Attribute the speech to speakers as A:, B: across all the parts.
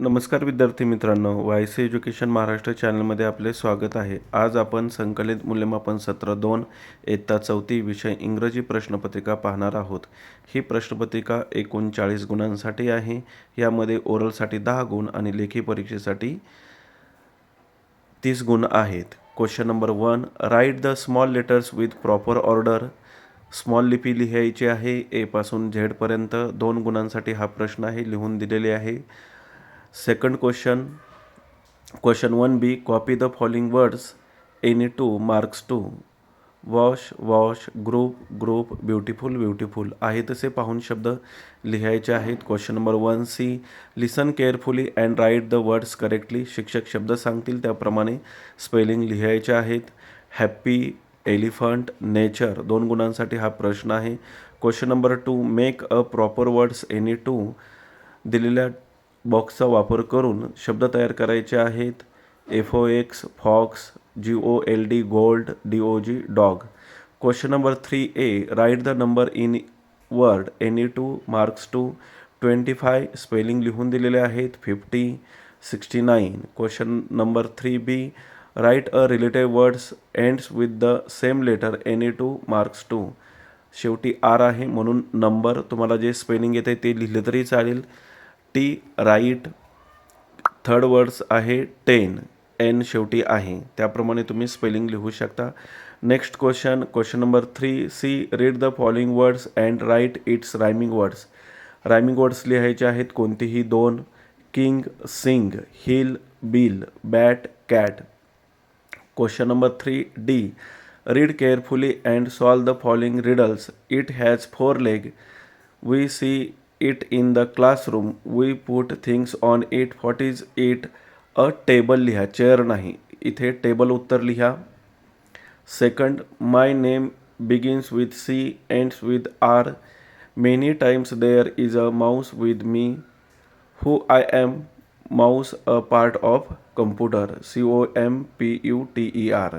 A: नमस्कार विद्यार्थी मित्रांनो वाय सी एज्युकेशन महाराष्ट्र चॅनलमध्ये आपले स्वागत आहे. आज आपण संकलित मूल्यमापन सत्र दोन इयत्ता चौथी विषय इंग्रजी प्रश्नपत्रिका पाहणार आहोत. ही प्रश्नपत्रिका एकूण चाळीस गुणांसाठी आहे. यामध्ये ओरलसाठी दहा गुण आणि लेखी परीक्षेसाठी तीस गुण आहेत. Question number one write the small letters with proper order small लिपी लिहायची आहे. एपासून झेडपर्यंत दोन गुणांसाठी हा प्रश्न आहे. लिहून दिलेले आहे. Second question question one B copy the following words any two marks two wash wash group group beautiful beautiful आहे तसे पाहून शब्द लिहायचे आहेत. Question number one C listen carefully and write the words correctly शिक्षक शब्द सांगतील त्याप्रमाणे स्पेलिंग लिहायचे आहेत. हॅप्पी एलिफंट नेचर दोन गुणांसाठी हा प्रश्न आहे. Question number two make a proper words any two दिलेल्या बॉक्सचा वापर करून शब्द तयार करायचे आहेत. F O X fox G O L D gold D O G dog. Question number three A write the number in word any two marks two twenty five spelling लिहून दिलेले आहेत fifty sixty nine. Question number three B write a related words ends with the same letter any two marks two. शेवटी R आहे म्हणून number तुम्हाला जे spelling येते ते लिहिलं तरी चालेल. टी राईट थर्ड वर्ड्स आहे टेन एन शेवटी आहे. त्याप्रमाणे तुम्ही स्पेलिंग लिहू शकता. Next question question number three C read the following words and write its rhyming words rhyming words लिहायचे आहेत कोणतीही दोन. King sing hill bill bat cat question number three D read carefully and solve the following riddles it has four leg we see it in the classroom. We put things on it. What is it? A table लिहा. Chair नाही. इथे table उत्तर लिहा. Second my name begins with C ends with R many times there is a mouse with me who am I mouse a part of computer C O M P U T E R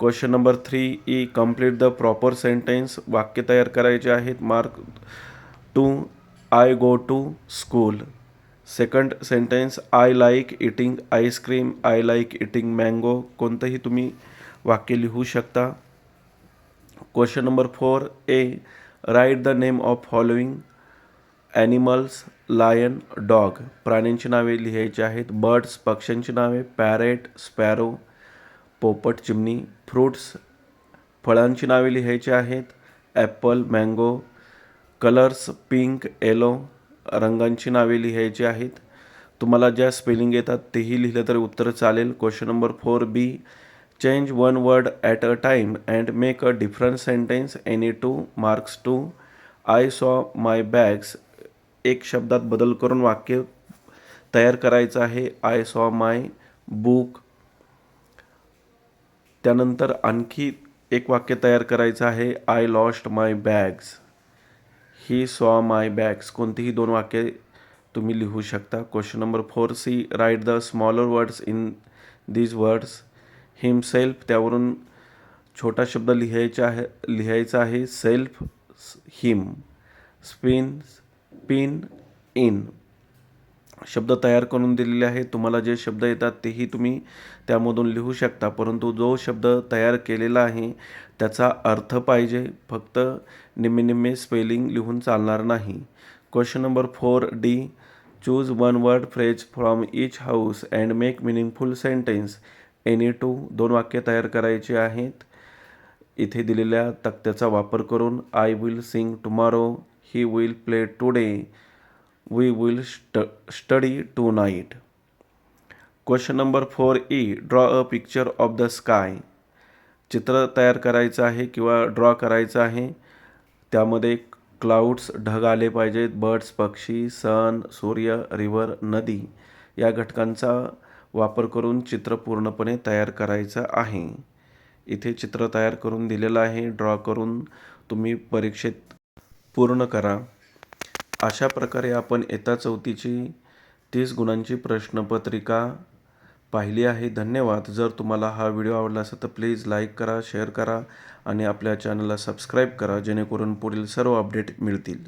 A: question number three E complete the proper sentence वाक्य तयार करायचे आहेत. Mark two I go to school second sentence I like eating ice cream I like eating mango कोणतंही तुम्ही वाक्य लिहू शकता. Question number four A write the name of following animals lion dog प्राण्यांची नावे लिहायची आहेत. बर्ड्स पक्ष्यांची नावे. पॅरेट स्पॅरो पोपट चिमणी. फ्रूट्स फळांची नावे लिहायची आहेत. Apple mango colours pink yellow रंगांची नावे लिहायची आहेत तुम्हाला ज्या स्पेलिंग येतात तेही लिहिलं तरी उत्तर चालेल. Question number four B change one word at a time and make a different sentence any two marks two I saw my bags एक शब्दात बदल करून वाक्य तयार करायचं आहे. आय सॉ माय बुक त्यानंतर आणखी एक वाक्य तयार करायचं आहे. I lost my bags he saw my bags कोणतीही दोन वाक्ये तुम्ही लिहू शकता. Question number four C write the smaller words in these words himself त्यावरून छोटा शब्द लिहायचा आहे लिहायचा आहे. Self him spin pin in शब्द तयार करून दिलेले आहेत. तुम्हाला जे शब्द येतात तेही तुम्ही त्यामधून लिहू शकता. परंतु जो शब्द तयार केलेला आहे त्याचा अर्थ पाहिजे. फक्त निम्मे निम्मे स्पेलिंग लिहून चालणार नाही. Question number four D choose one word phrase from each house and make meaningful sentence any two दोन वाक्य तयार करायचे आहेत. इथे दिलेल्या तक्त्याचा वापर करून I will sing tomorrow he will play today we will स्ट study tonight question number four E draw a picture of the sky चित्र तयार करायचं आहे किंवा ड्रॉ करायचं आहे त्यामध्ये क्लाउड्स ढग आले पाहिजेत. बर्ड्स पक्षी सन सूर्य रिवर नदी या घटकांचा वापर करून चित्र पूर्णपणे तयार करायचं आहे. इथे चित्र तयार करून दिलेलं आहे. ड्रॉ करून तुम्ही परीक्षेत पूर्ण करा. अशा प्रकारे आपण येता चौथीची तीस गुणांची प्रश्नपत्रिका पाहिली आहे. धन्यवाद. जर तुम्हाला हा व्हिडिओ आवडला असेल तर प्लीज लाईक करा शेअर करा आणि आपल्या चॅनलला सबस्क्राईब करा जेणेकरून पुढील सर्व अपडेट मिळतील.